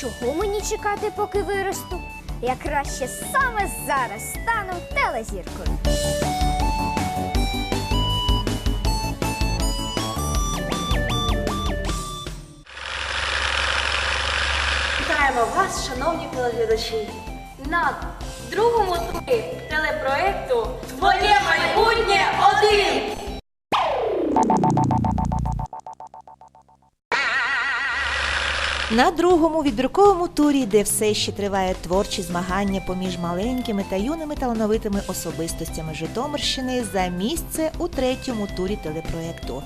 Чого мені чекати, поки виросту? Я краще саме зараз стану телезіркою. Вітаємо вас, шановні телеглядачі, на другому турі телепроекту Твоє майбутнє один. На другому відбірковому турі, де все ще триває творчі змагання поміж маленькими та юними талановитими особистостями Житомирщини за місце у третьому турі телепроекту,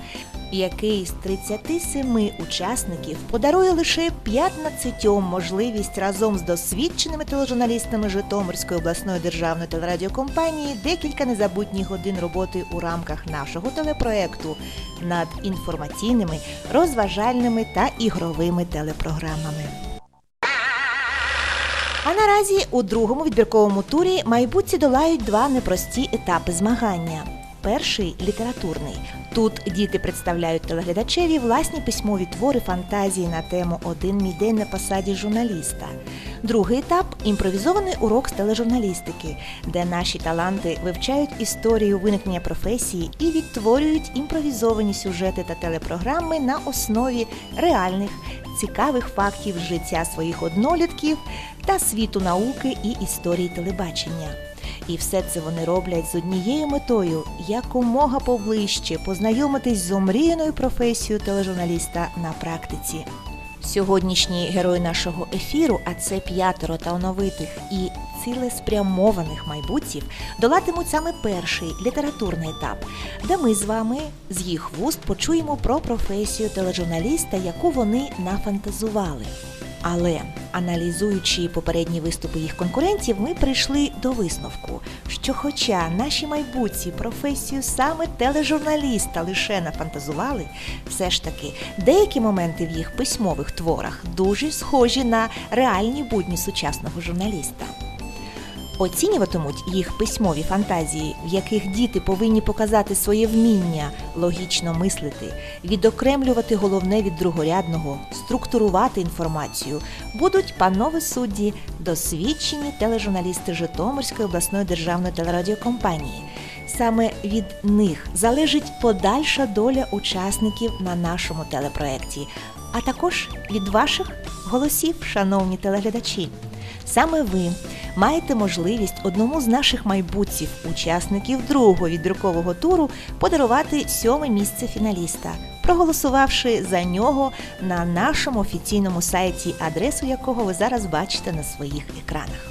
який з 37 учасників подарує лише 15 можливість разом з досвідченими тележурналістами Житомирської обласної державної телерадіокомпанії декілька незабутніх годин роботи у рамках нашого телепроекту над інформаційними, розважальними та ігровими телепрограмами. А наразі у другому відбірковому турі майбутці долають два непрості етапи змагання. Перший літературний. Тут діти представляють телеглядачеві власні письмові твори фантазії на тему Один мій день на посаді журналіста. Другий етап імпровізований урок з тележурналістики, де наші таланти вивчають історію виникнення професії і відтворюють імпровізовані сюжети та телепрограми на основі реальних цікавих фактів життя своїх однолітків та світу науки і історії телебачення. І все це вони роблять з однією метою якомога поближче познайомитись з омріяною професією тележурналіста на практиці. Сьогоднішні герої нашого ефіру, а це п'ятеро талановитих і цілеспрямованих майбутців, долатимуть саме перший літературний етап, де ми з вами з їх вуст почуємо про професію тележурналіста, яку вони нафантазували. Але аналізуючи попередні виступи їх конкурентів, ми прийшли до висновку, що, хоча наші майбутці професію саме тележурналіста лише нафантазували, все ж таки деякі моменти в їх письмових творах дуже схожі на реальні будні сучасного журналіста. Оцінюватимуть їх письмові фантазії, в яких діти повинні показати своє вміння логічно мислити, відокремлювати головне від другорядного, структурувати інформацію, будуть панове судді, досвідчені тележурналісти Житомирської обласної державної телерадіокомпанії. Саме від них залежить подальша доля учасників на нашому телепроекті, а також від ваших голосів, шановні телеглядачі. Саме ви маєте можливість одному з наших майбутців, учасників другого відбіркового туру, подарувати сьоме місце фіналіста, проголосувавши за нього на нашому офіційному сайті, адресу якого ви зараз бачите на своїх екранах.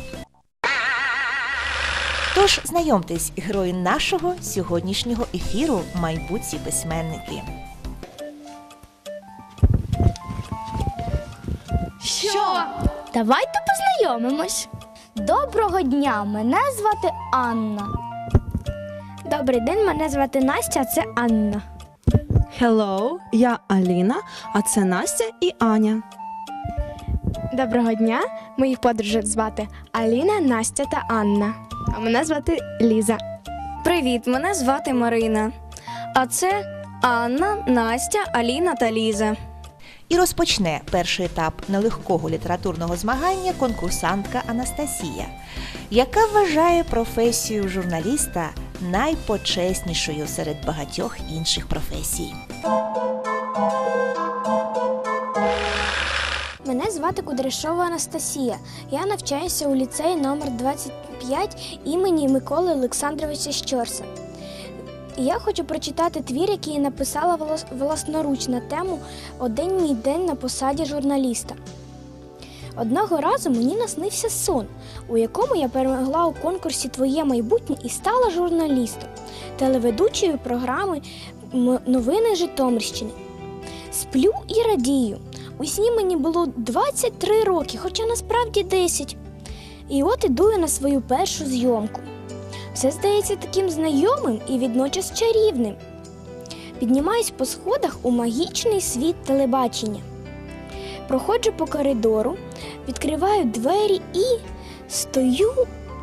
Тож знайомтесь, герої нашого сьогоднішнього ефіру майбутці письменники. Що? Давайте познайомимось. Доброго дня! Мене звати Анна. Добрий день, мене звати Настя, а це Анна. Hello, я Аліна, а це Настя і Аня. Доброго дня, моїх подружок звати Аліна, Настя та Анна. А мене звати Ліза. Привіт, мене звати Марина. А це Анна, Настя, Аліна та Ліза. І розпочне перший етап нелегкого літературного змагання конкурсантка Анастасія, яка вважає професію журналіста найпочеснішою серед багатьох інших професій. Мене звати Кудряшова Анастасія. Я навчаюся у ліцеї номер 25 імені Миколи Олександровича Щорса. Я хочу прочитати твір, який я написала влас- власноруч на тему Один мій день на посаді журналіста. Одного разу мені наснився сон, у якому я перемогла у конкурсі Твоє майбутнє і стала журналістом, телеведучою програми новини Житомирщини. Сплю і радію. У сні мені було 23 роки, хоча насправді 10. І от іду я на свою першу зйомку. Все здається таким знайомим і відночас чарівним. Піднімаюсь по сходах у магічний світ телебачення. Проходжу по коридору, відкриваю двері і стою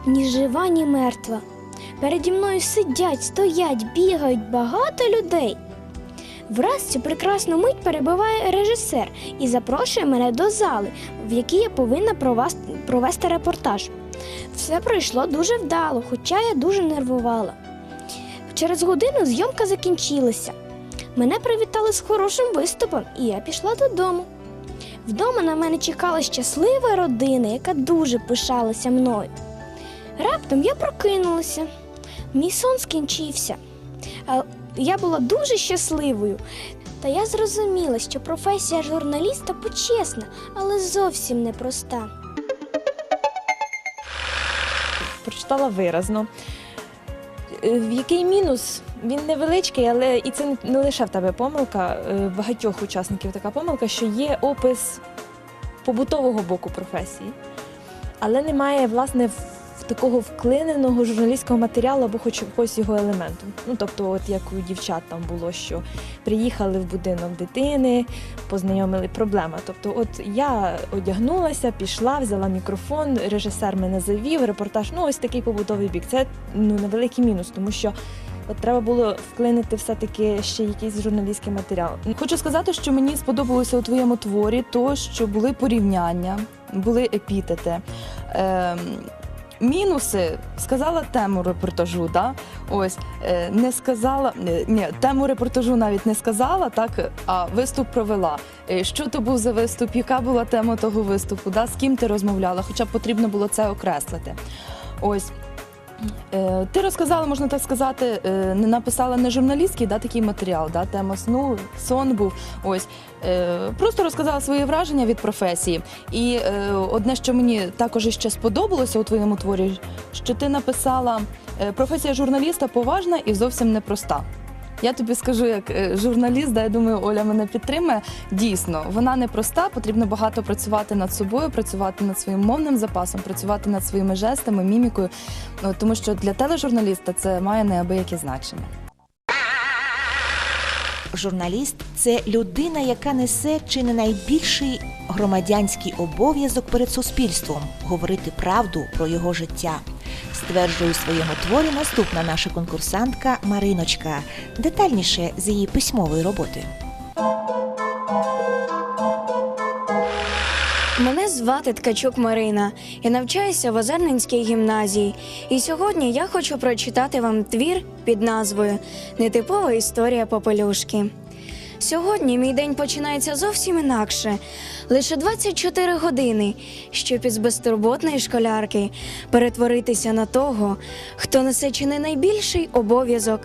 ні жива, ні мертва. Переді мною сидять, стоять, бігають багато людей. Враз цю прекрасну мить перебиває режисер і запрошує мене до зали, в якій я повинна провести репортаж. Все пройшло дуже вдало, хоча я дуже нервувала. Через годину зйомка закінчилася. Мене привітали з хорошим виступом, і я пішла додому. Вдома на мене чекала щаслива родина, яка дуже пишалася мною. Раптом я прокинулася. Мій сон скінчився. Я була дуже щасливою. Та я зрозуміла, що професія журналіста почесна, але зовсім непроста. Прочитала виразно. Е, В який мінус? Він невеличкий, але і це не- лише в тебе помилка, е, багатьох учасників така помилка, що є опис побутового боку професії, але немає власне такого вклиненого журналістського матеріалу або хоч якогось його елементу. Ну тобто, от як у дівчат там було, що приїхали в будинок дитини, познайомили проблема. Тобто, от я одягнулася, пішла, взяла мікрофон, режисер мене завів, репортаж. Ну ось такий побутовий бік. Це ну невеликий мінус, тому що. От треба було вклинити все-таки ще якийсь журналістський матеріал. Хочу сказати, що мені сподобалося у твоєму творі то, що були порівняння, були епітети. Ем, мінуси сказала тему репортажу, да? Ось е, не сказала е, ні, тему репортажу навіть не сказала, так а виступ провела. Е, Що то був за виступ? Яка була тема того виступу? Да? З ким ти розмовляла? Хоча потрібно було це окреслити. Ось. Е, Ти розказала, можна так сказати, е, не написала не журналістський да, такий матеріал, да, тема сну, сон був. Ось Е, просто розказала свої враження від професії. І одне, що мені також ще сподобалося у твоєму творі, що ти написала професія журналіста поважна і зовсім непроста. Я тобі скажу, як е, журналіст, да, я думаю, Оля мене підтримує. Дійсно, вона непроста, потрібно багато працювати над собою, працювати над своїм мовним запасом, працювати над своїми жестами, мімікою. Ну, тому що для тележурналіста це має неабияке значення. Журналіст це людина, яка несе чи не найбільший громадянський обов'язок перед суспільством говорити правду про його життя. Стверджує у своєму творі наступна наша конкурсантка Мариночка. Детальніше з її письмової роботи. Мене звати Ткачук Марина. Я навчаюся в Озерненській гімназії. І сьогодні я хочу прочитати вам твір під назвою Нетипова історія Попелюшки. Сьогодні мій день починається зовсім інакше. Лише 24 години, щоб із безтурботної школярки перетворитися на того, хто несе чи не найбільший обов'язок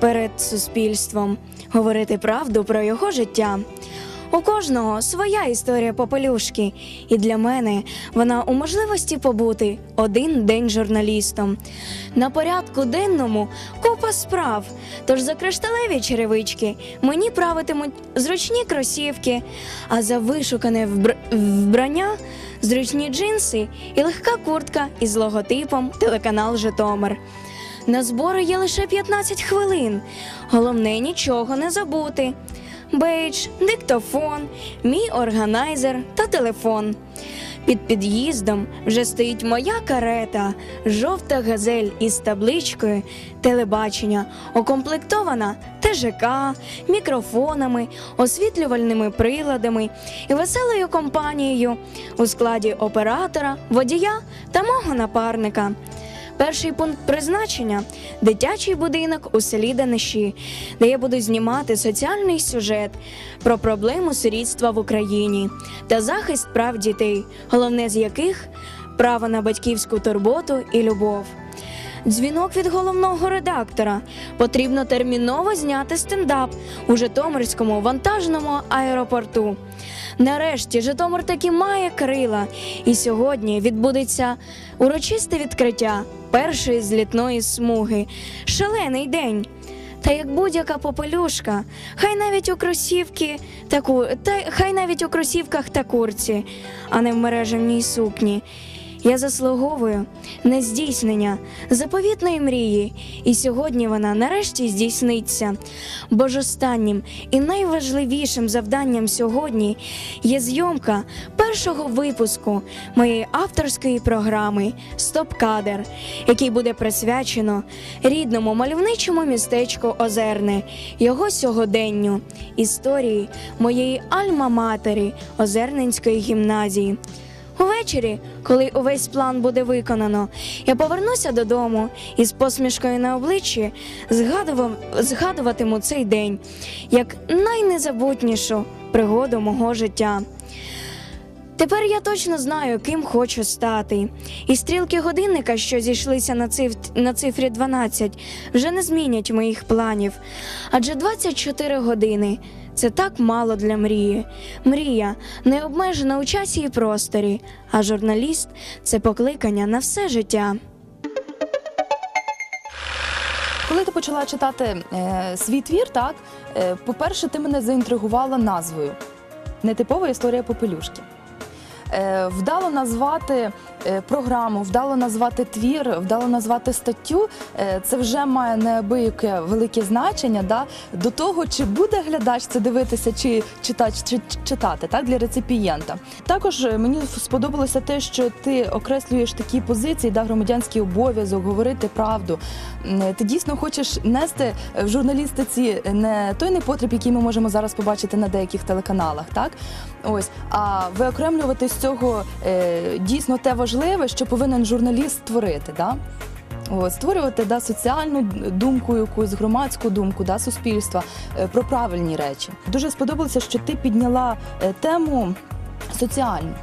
перед суспільством говорити правду про його життя. У кожного своя історія попелюшки, і для мене вона у можливості побути один день журналістом. На порядку денному купа справ. Тож за кришталеві черевички мені правитимуть зручні кросівки, а за вишукане вбр- вбрання зручні джинси і легка куртка із логотипом телеканал Житомир. На збори є лише 15 хвилин. Головне нічого не забути. Бейдж, диктофон, мій органайзер та телефон. Під під'їздом вже стоїть моя карета, жовта газель із табличкою телебачення, укомплектована ТЖК, мікрофонами, освітлювальними приладами і веселою компанією у складі оператора, водія та мого напарника. Перший пункт призначення дитячий будинок у селі Даниші, де я буду знімати соціальний сюжет про проблему сирітства в Україні та захист прав дітей, головне з яких право на батьківську турботу і любов. Дзвінок від головного редактора. Потрібно терміново зняти стендап у Житомирському вантажному аеропорту. Нарешті Житомир таки має крила, і сьогодні відбудеться урочисте відкриття першої злітної смуги. Шалений день. Та як будь-яка попелюшка, хай навіть у кросівки та ку... та хай навіть у кросівках та курці, а не в мережевній сукні. Я заслуговую на здійснення заповітної мрії, і сьогодні вона нарешті здійсниться. Бо ж останнім і найважливішим завданням сьогодні є зйомка першого випуску моєї авторської програми Стоп-кадр, який буде присвячено рідному мальовничому містечку Озерне, його сьогоденню, історії моєї альма-матері Озерненської гімназії. Увечері, коли увесь план буде виконано, я повернуся додому і з посмішкою на обличчі згадував, згадуватиму цей день як найнезабутнішу пригоду мого життя. Тепер я точно знаю, ким хочу стати. І стрілки годинника, що зійшлися на, циф... на цифрі 12, вже не змінять моїх планів. Адже 24 години це так мало для мрії. Мрія не обмежена у часі і просторі, а журналіст це покликання на все життя. Коли ти почала читати е, свій твір, так, е, по-перше, ти мене заінтригувала назвою Нетипова історія попелюшки. Е, вдало назвати програму, вдало назвати твір, вдало назвати статтю. Е, це вже має неабияке велике значення да, до того, чи буде глядач це дивитися, чи читач чи читати так, для реципієнта. Також е, мені сподобалося те, що ти окреслюєш такі позиції, да, громадянський обов'язок, говорити правду. Ти дійсно хочеш нести в журналістиці не той непотріб, який ми можемо зараз побачити на деяких телеканалах, так ось, а виокремлювати з цього е, дійсно те важливе, що повинен журналіст створити. Да? От, створювати да, соціальну думку, якусь громадську думку да, суспільства е, про правильні речі. Дуже сподобалося, що ти підняла е, тему соціальну.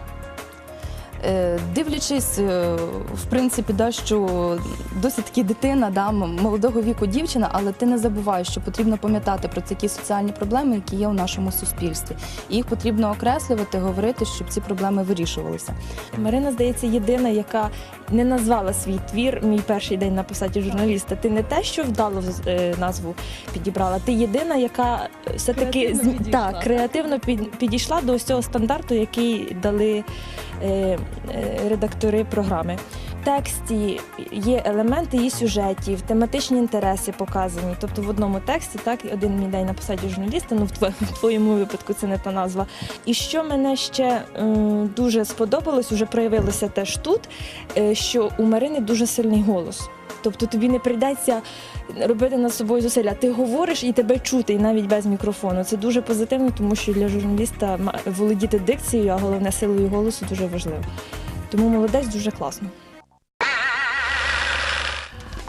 Е, Дивлячись, е, в принципі, да, що досить таки дитина, да, молодого віку дівчина, але ти не забуваєш, що потрібно пам'ятати про такі соціальні проблеми, які є у нашому суспільстві. І їх потрібно окреслювати, говорити, щоб ці проблеми вирішувалися. Марина, здається, єдина, яка не назвала свій твір Мій перший день на посаді журналіста. Ти не те, що вдало е, назву підібрала. Ти єдина, яка все таки Креативно підійшла. так, креативно підійшла до ось цього стандарту, який дали редактори програми. Тексті є елементи її сюжетів, тематичні інтереси показані. Тобто в одному тексті, так, один мій день на посаді журналіста, ну в твоєму, випадку це не та назва. І що мене ще м, дуже сподобалось, уже проявилося теж тут, е, що у Марини дуже сильний голос. Тобто тобі не прийдеться робити над собою зусилля. Ти говориш і тебе чути, і навіть без мікрофону. Це дуже позитивно, тому що для журналіста володіти дикцією, а головне силою голосу дуже важливо. Тому молодець дуже класно.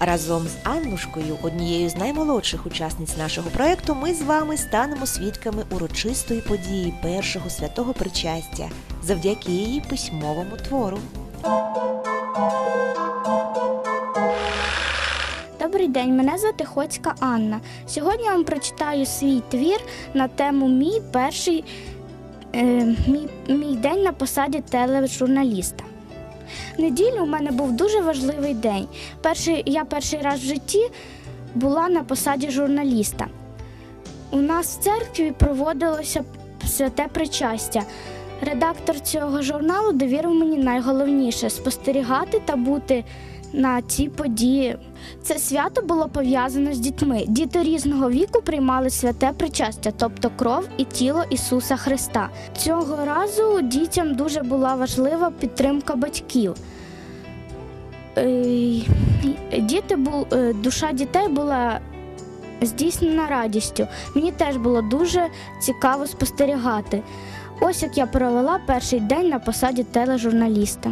Разом з Аннушкою, однією з наймолодших учасниць нашого проекту, ми з вами станемо свідками урочистої події першого святого причастя завдяки її письмовому твору. Добрий день, мене звати Хоцька Анна. Сьогодні я вам прочитаю свій твір на тему Мій перший е, мій, мій день на посаді тележурналіста. Неділю у мене був дуже важливий день. Перший, я перший раз в житті була на посаді журналіста. У нас в церкві проводилося святе причастя. Редактор цього журналу довірив мені найголовніше спостерігати та бути на цій події. Це свято було пов'язано з дітьми. Діти різного віку приймали святе причастя, тобто кров і тіло Ісуса Христа. Цього разу дітям дуже була важлива підтримка батьків. Діти бу- е, душа дітей була здійснена радістю. Мені теж було дуже цікаво спостерігати. Ось як я провела перший день на посаді тележурналіста.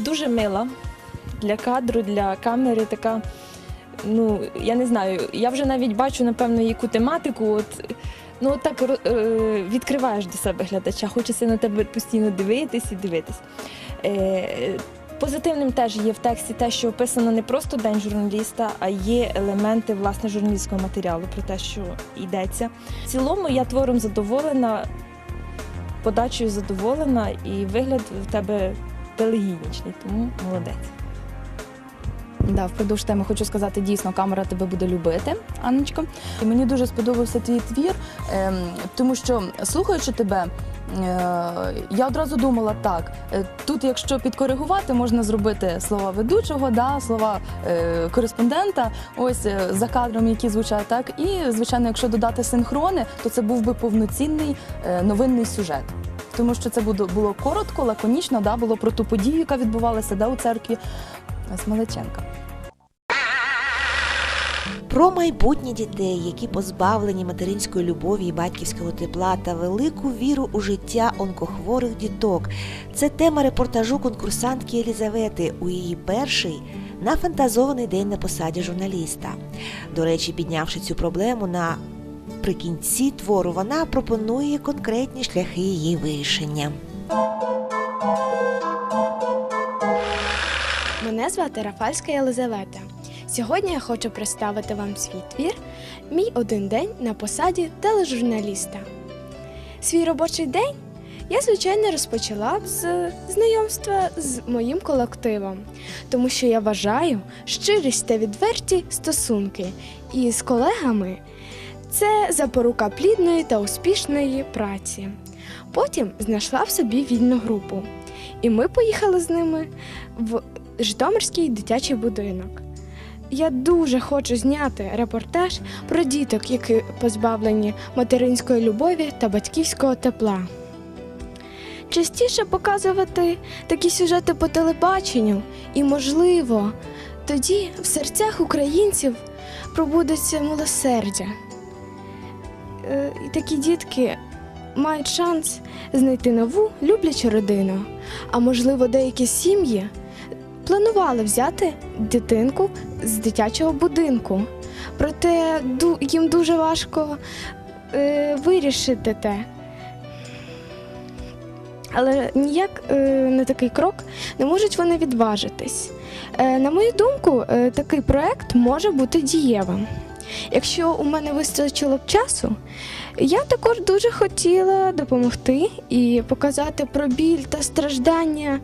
Дуже мила для кадру, для камери така. Ну, я не знаю, я вже навіть бачу, напевно, яку тематику. От, ну, так е, відкриваєш до себе глядача, хочеться на тебе постійно дивитись і дивитись. Е, позитивним теж є в тексті те, що описано не просто день журналіста, а є елементи власне журналістського матеріалу про те, що йдеться. В цілому я твором задоволена, подачею задоволена, і вигляд в тебе телегінічний, тому молодець. Да, впродовж теми хочу сказати, дійсно, камера тебе буде любити, Анночко. І мені дуже сподобався твій твір, ем, тому що слухаючи тебе. е, Я одразу думала так. е, Тут, якщо підкоригувати, можна зробити слова ведучого, да, слова е, кореспондента, ось е, за кадром, які звучать так. І звичайно, якщо додати синхрони, то це був би повноцінний е, новинний сюжет. Тому що це було, коротко, лаконічно, да, було про ту подію, яка відбувалася да, у церкві Смолеченка. Про майбутнє дітей, які позбавлені материнської любові і батьківського тепла та велику віру у життя онкохворих діток. Це тема репортажу конкурсантки Елізавети у її перший нафантазований день на посаді журналіста. До речі, піднявши цю проблему на прикінці твору, вона пропонує конкретні шляхи її вирішення. Мене звати Рафальська Єлизавета. Сьогодні я хочу представити вам свій твір Мій один день на посаді тележурналіста. Свій робочий день я, звичайно, розпочала з знайомства з моїм колективом, тому що я вважаю щирість та відверті стосунки із колегами це запорука плідної та успішної праці. Потім знайшла в собі вільну групу, і ми поїхали з ними в Житомирський дитячий будинок. Я дуже хочу зняти репортаж про діток, які позбавлені материнської любові та батьківського тепла. Частіше показувати такі сюжети по телебаченню, і, можливо, тоді в серцях українців пробудеться милосердя. Е, такі дітки мають шанс знайти нову люблячу родину. А можливо, деякі сім'ї планували взяти дитинку з дитячого будинку. Проте їм дуже важко е, вирішити те. Але ніяк е, на такий крок не можуть вони відважитись. На мою думку, такий проект може бути дієвим. Якщо у мене вистачило б часу, я також дуже хотіла допомогти і показати про біль та страждання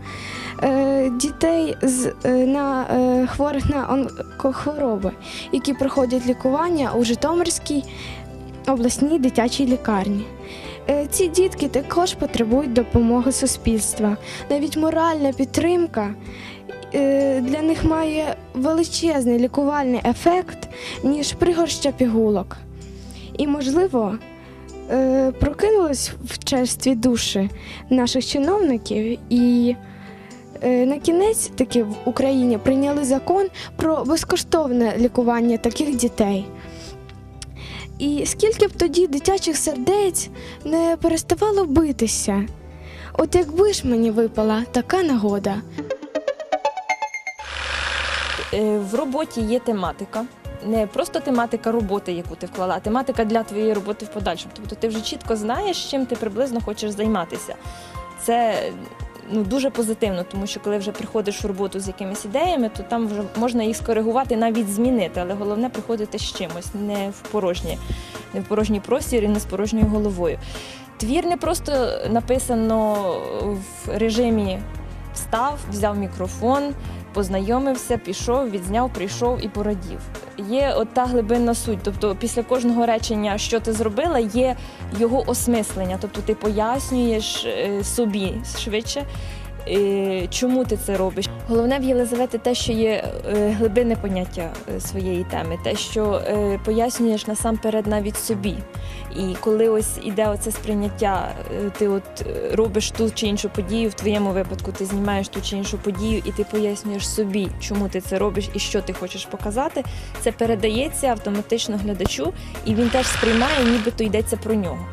е, дітей з, е, на, е, хворих на онкохвороби, які проходять лікування у Житомирській обласній дитячій лікарні. Е, Ці дітки також потребують допомоги суспільства. Навіть моральна підтримка для них має величезний лікувальний ефект, ніж пригорща пігулок. І, можливо, е, прокинулись в черстві душі наших чиновників і е, на кінець таки в Україні прийняли закон про безкоштовне лікування таких дітей. І скільки б тоді дитячих сердець не переставало битися. От якби ж мені випала така нагода. Е, В роботі є тематика. Не просто тематика роботи, яку ти вклала, а тематика для твоєї роботи в подальшому. Тобто ти вже чітко знаєш, чим ти приблизно хочеш займатися. Це ну, дуже позитивно, тому що коли вже приходиш в роботу з якимись ідеями, то там вже можна їх скоригувати, навіть змінити. Але головне приходити з чимось, не в порожнє, не в порожній простір і не з порожньою головою. Твір не просто написано в режимі встав, взяв мікрофон, познайомився, пішов, відзняв, прийшов і порадів. Є от та глибинна суть. Тобто, після кожного речення, що ти зробила, є його осмислення. Тобто ти пояснюєш е, собі швидше. Чому ти це робиш? Головне в Єлизавети те, що є е, глибинне поняття е, своєї теми, те, що е, пояснюєш насамперед навіть собі. І коли ось іде оце сприйняття, ти от робиш ту чи іншу подію, в твоєму випадку ти знімаєш ту чи іншу подію, і ти пояснюєш собі, чому ти це робиш і що ти хочеш показати. Це передається автоматично глядачу, і він теж сприймає, нібито йдеться про нього.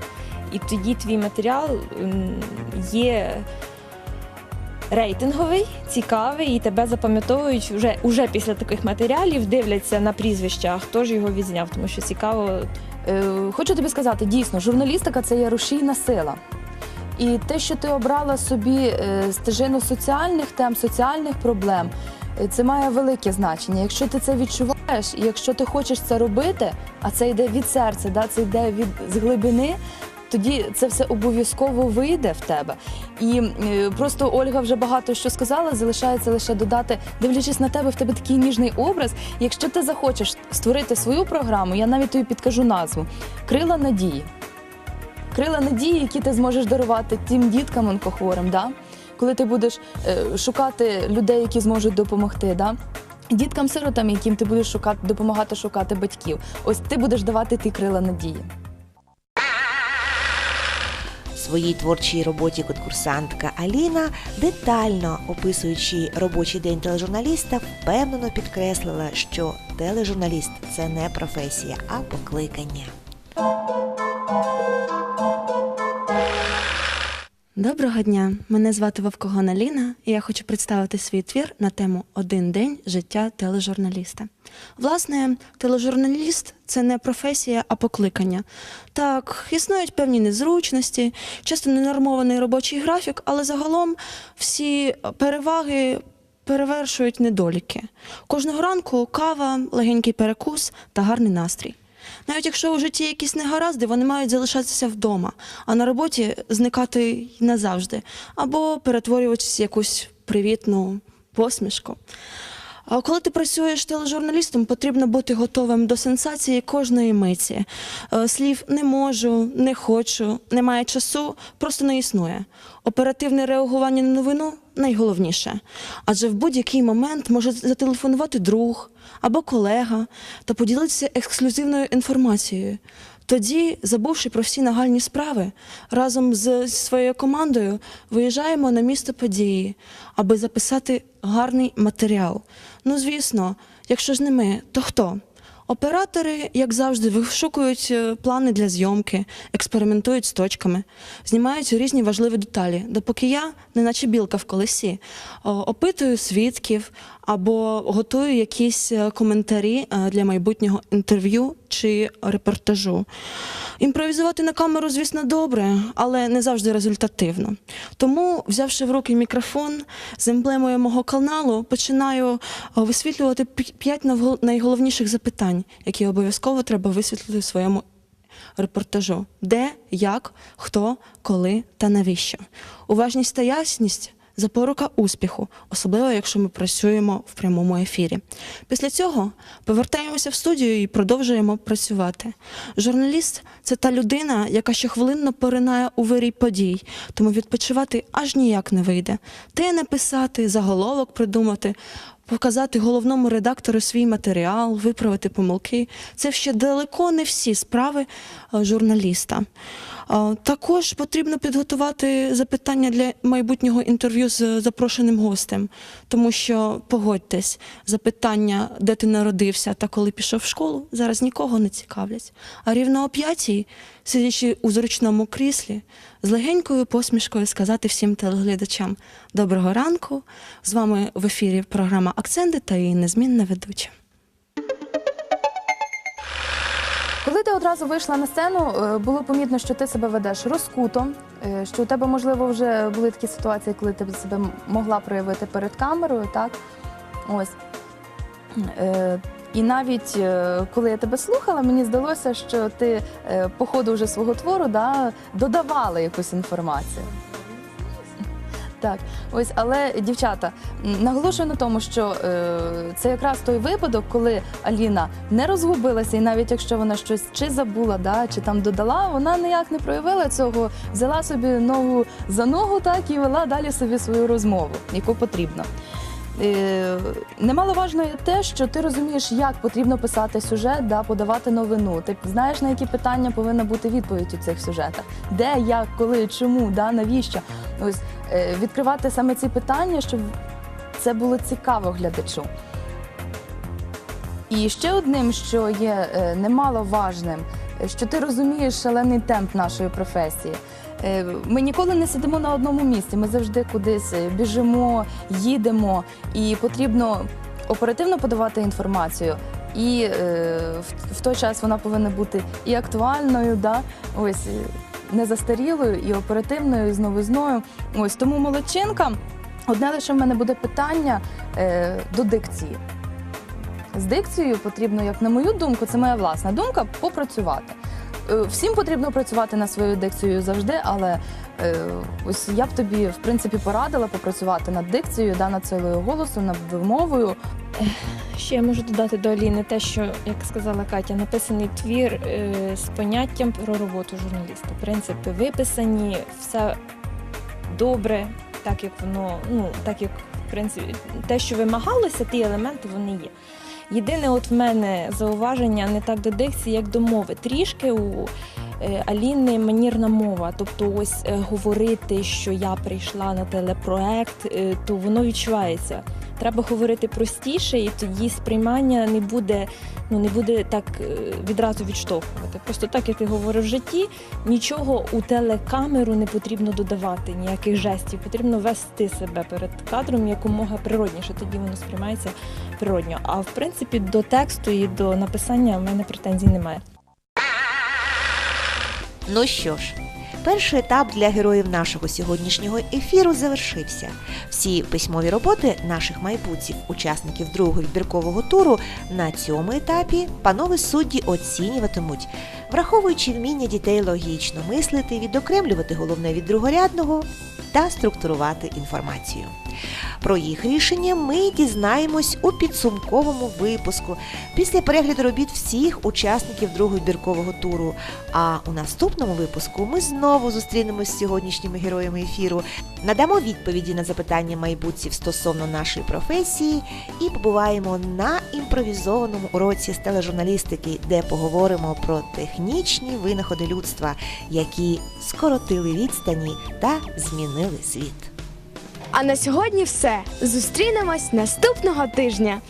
І тоді твій матеріал є. Рейтинговий, цікавий, і тебе запам'ятовують вже, уже після таких матеріалів, дивляться на прізвища, хто ж його відзняв, тому що цікаво Е, Хочу тобі сказати, дійсно, журналістика це є рушійна сила. І те, що ти обрала собі е, стежину соціальних тем, соціальних проблем, е, це має велике значення. Якщо ти це відчуваєш, і якщо ти хочеш це робити, а це йде від серця, да, це йде від з глибини, тоді це все обов'язково вийде в тебе. І е, просто Ольга вже багато що сказала. Залишається лише додати, дивлячись на тебе, в тебе такий ніжний образ. Якщо ти захочеш створити свою програму, я навіть тобі підкажу назву Крила надії. Крила надії, які ти зможеш дарувати тим діткам онкохворим, да? коли ти будеш е, шукати людей, які зможуть допомогти. Да? Діткам-сиротам, яким ти будеш шукати, допомагати шукати батьків. Ось ти будеш давати ті крила надії. Своїй творчій роботі конкурсантка Аліна, детально описуючи робочий день тележурналіста, впевнено підкреслила, що тележурналіст це не професія, а покликання. Доброго дня! Мене звати Вовкогон Аліна, і я хочу представити свій твір на тему Один день життя тележурналіста. Власне, тележурналіст це не професія, а покликання. Так, існують певні незручності, часто ненормований робочий графік, але загалом всі переваги перевершують недоліки. Кожного ранку кава, легенький перекус та гарний настрій. Навіть якщо у житті якісь негаразди, вони мають залишатися вдома, а на роботі зникати й назавжди, або перетворюватися в якусь привітну посмішку. А коли ти працюєш тележурналістом, потрібно бути готовим до сенсації кожної миті. Е, Слів не можу, не хочу, немає часу, просто не існує. Оперативне реагування на новину найголовніше. Адже в будь-який момент може зателефонувати друг або колега та поділитися ексклюзивною інформацією. Тоді, забувши про всі нагальні справи, разом з своєю командою виїжджаємо на місце події, аби записати гарний матеріал. Ну, звісно, якщо ж не ми, то хто? Оператори, як завжди, вишукують е, плани для зйомки, експериментують з точками, знімають різні важливі деталі, допоки я, неначе білка в колесі, опитую свідків або готую якісь е, коментарі е, для майбутнього інтерв'ю чи репортажу. Імпровізувати на камеру, звісно, добре, але не завжди результативно. Тому, взявши в руки мікрофон з емблемою мого каналу, починаю е, висвітлювати п'ять найголовніших запитань, які обов'язково треба висвітлити в своєму репортажу: де, як, хто, коли та навіщо. Уважність та ясність. Запорука успіху, особливо якщо ми працюємо в прямому ефірі. Після цього повертаємося в студію і продовжуємо працювати. Журналіст це та людина, яка щохвилинно поринає у вирій подій, тому відпочивати аж ніяк не вийде. Те написати, заголовок придумати, показати головному редактору свій матеріал, виправити помилки це ще далеко не всі справи е, журналіста. Також потрібно підготувати запитання для майбутнього інтерв'ю з запрошеним гостем, тому що погодьтесь, запитання, де ти народився та коли пішов в школу, зараз нікого не цікавлять. А рівно о п'ятій, сидячи у зручному кріслі, з легенькою посмішкою сказати всім телеглядачам доброго ранку. З вами в ефірі програма Акценти та її незмінна ведуча. Коли ти одразу вийшла на сцену, е, було помітно, що ти себе ведеш розкуто, е, що у тебе, можливо, вже були такі ситуації, коли ти себе могла проявити перед камерою, так? Ось. Е, І навіть коли я тебе слухала, мені здалося, що ти по ходу вже свого твору да, додавала якусь інформацію. Так, ось, але дівчата, наголошую на тому, що е, це якраз той випадок, коли Аліна не розгубилася, і навіть якщо вона щось чи забула, да, чи там додала, вона ніяк не проявила цього, взяла собі ногу за ногу, так і вела далі собі свою розмову, яку потрібно. Е, немаловажно є те, що ти розумієш, як потрібно писати сюжет, да, подавати новину. Ти знаєш, на які питання повинна бути відповідь у цих сюжетах. Де, як, коли, чому, да, навіщо. Ось відкривати саме ці питання, щоб це було цікаво глядачу. І ще одним, що є е, немаловажним, е, що ти розумієш шалений темп нашої професії. Е, Ми ніколи не сидимо на одному місці, ми завжди кудись е, біжимо, їдемо, і потрібно оперативно подавати інформацію. І е, в, в той час вона повинна бути і актуальною, да? ось е, не застарілою, і оперативною, і з новизною. Ось тому молодчинка. Одне лише в мене буде питання е, до дикції. З дикцією потрібно, як на мою думку, це моя власна думка, попрацювати. е, всім потрібно працювати над своєю дикцією завжди, але ось я б тобі в принципі порадила попрацювати над дикцією, да, над силою голосу, над вимовою. Ще я можу додати до Аліни те, що, як сказала Катя, написаний твір е, з поняттям про роботу журналіста. Принципи виписані, все добре, так як воно, ну так як в принципі те, що вимагалося, ті елементи вони є. Єдине, от в мене зауваження не так до дикції, як до мови. Трішки у е, Аліни манірна мова. Тобто, ось е, говорити, що я прийшла на телепроект, е, то воно відчувається. Треба говорити простіше, і тоді сприймання не буде, ну не буде так е, відразу відштовхувати. Просто так, як я говорю в житті, нічого у телекамеру не потрібно додавати, ніяких жестів. Потрібно вести себе перед кадром якомога природніше, тоді воно сприймається природньо. А в принципі, до тексту і до написання в мене претензій немає. Ну що ж, перший етап для героїв нашого сьогоднішнього ефіру завершився. Всі письмові роботи наших майбутніх учасників другого відбіркового туру на цьому етапі панове судді оцінюватимуть, враховуючи вміння дітей логічно мислити, відокремлювати головне від другорядного та структурувати інформацію. Про їх рішення ми дізнаємось у підсумковому випуску після перегляду робіт всіх учасників другого відбіркового туру. А у наступному випуску ми знову зустрінемось з сьогоднішніми героями ефіру, надамо відповіді на запитання майбутніх стосовно нашої професії і побуваємо на імпровізованому уроці з тележурналістики, де поговоримо про технічні винаходи людства, які скоротили відстані та змінили світ. А на сьогодні все. Зустрінемось наступного тижня.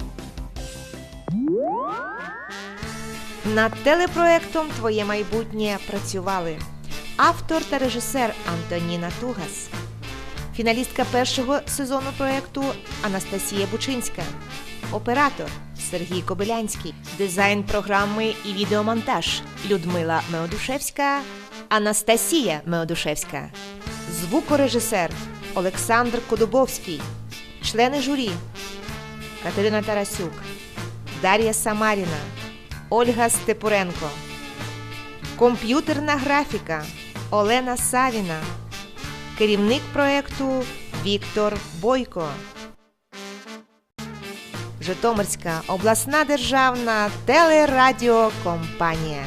Над телепроектом Твоє майбутнє працювали автор та режисер Антоніна Тугас, фіналістка першого сезону проекту Анастасія Бучинська, оператор Сергій Кобилянський, дизайн програми і відеомонтаж Людмила Меодушевська, Анастасія Меодушевська, звукорежисер Олександр Кодубовський, члени журі Катерина Тарасюк, Дар'я Самаріна. Ольга Степуренко. Комп'ютерна графіка Олена Савіна. Керівник проекту Віктор Бойко. Житомирська обласна державна телерадіокомпанія.